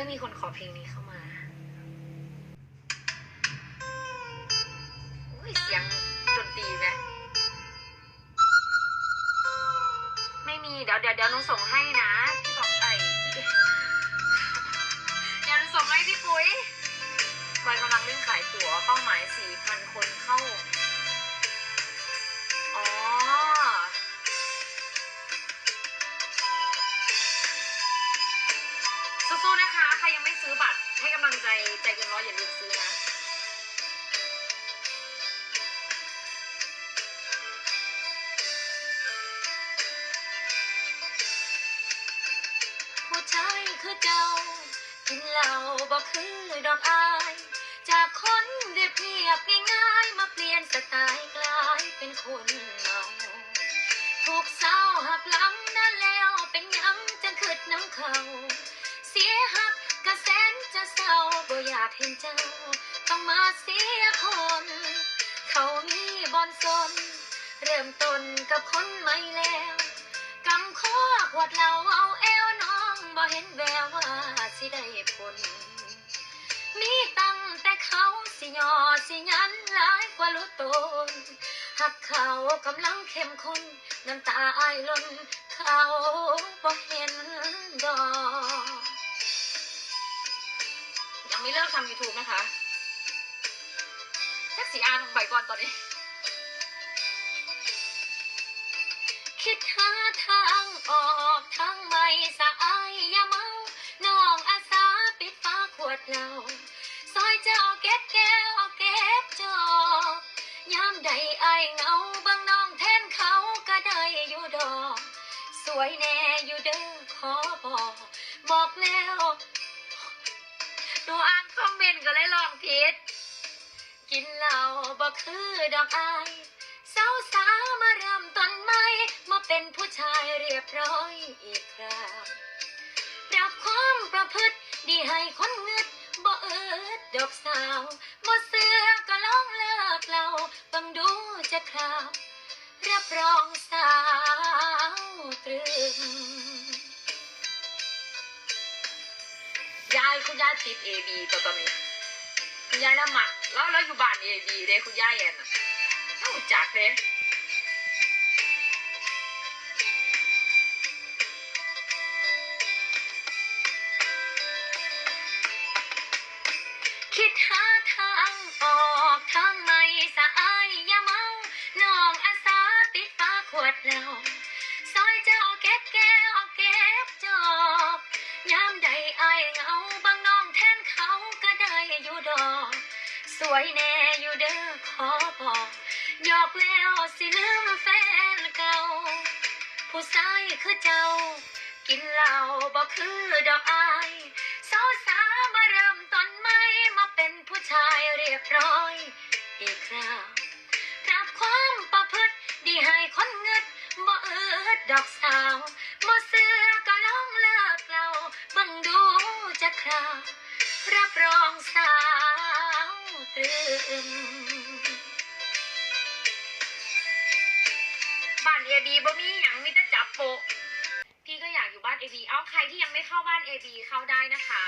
อมีคนขอเพลงนี้เข้ามาอุ้ยเสียงดนตรีไหมไม่มี เดี๋ยวเดี๋ยวเดี๋ยวหนูส่งให้นะพี่บอกไปเดี๋ยวหนูส่งให้พี่ปุ้ยบอยกำลังเล่นขายตั๋วเป้าหมาย4,000คนำลังใจใจเกินร้อยอย่าลืมซื้อนะผู้ชายคือเจ้ากินเหล้าบ่คือดอกอาย จากคนเรียบเรียบง่ายๆมาเปลี่ยนสไตล์กลายเป็นคนเมาถูกเศร้าหักหลังากเห็นเจ้า ต้องมาเสียคน เขามีบอนซนเริ่มต้นกับคนใหม่แล้วกำข้อขวดเหล้าเอาเอวน้องบ่เห็นแววว่าสิได้ผลมีตั้งแต่เขาสิยอสิยันหลายกว่ารู้ตนหักเขากำลังเข้มข้นน้ำตาอายล้นเขาบ่เห็นดอก ไม่เลิกทำ YouTube นะคะแท็กสีอานลงไปก่อนตอนนี้ คิดหาทางออกทางไม่สะอายอย่าเมาน้องอาสาปิดฟ้าขวดเหล้าซอยเจ้าเก็บแก้วเก็บจอกยามใดไอเงาบางน้องแทนเขาก็ได้อยู่ดอก สวยแน่อยู่เด้อขอบอก บอกแล้ว หนูอ่านคอมเมนต์ก็เลยลองผิด กินเหล้าบ่คือดอกอายสาวสาวมาเริ่มต้นใหม่มาเป็นผู้ชายเรียบร้อยอีกคราปรับความประพฤติดีให้คนเงึดบ่เอิดดอกสาวบ่เสือก็ลองเลิกเราบังดูจะคราวรับรองสาวตรึมายคุณยายติดเอบีตัวตอนนี้ คุณยายน้ำหมักแล้วแล้วอยู่บ้านเอบีเลยคุณยายแอนน่ะเอ้าจักเลย สวยแน่อยู่เด้อขอบอกหยอกแล้วสิลืมแฟนเก่า ผู้ชายคือเจ้า กินเหล้าบ่คือดอกอายสาวสามาเริ่มต้นใหม่มาเป็นผู้ชายเรียบร้อย อีกคราวรับความประพฤติดีให้คนเงิดบ่เอิดดอกสาวบ่เสื บ้านเอบีบ่มีหยังมีแต่จับโปะพี่ก็อยากอยู่บ้านเอบีเอาใครที่ยังไม่เข้าบ้านเอบีเข้าได้นะคะ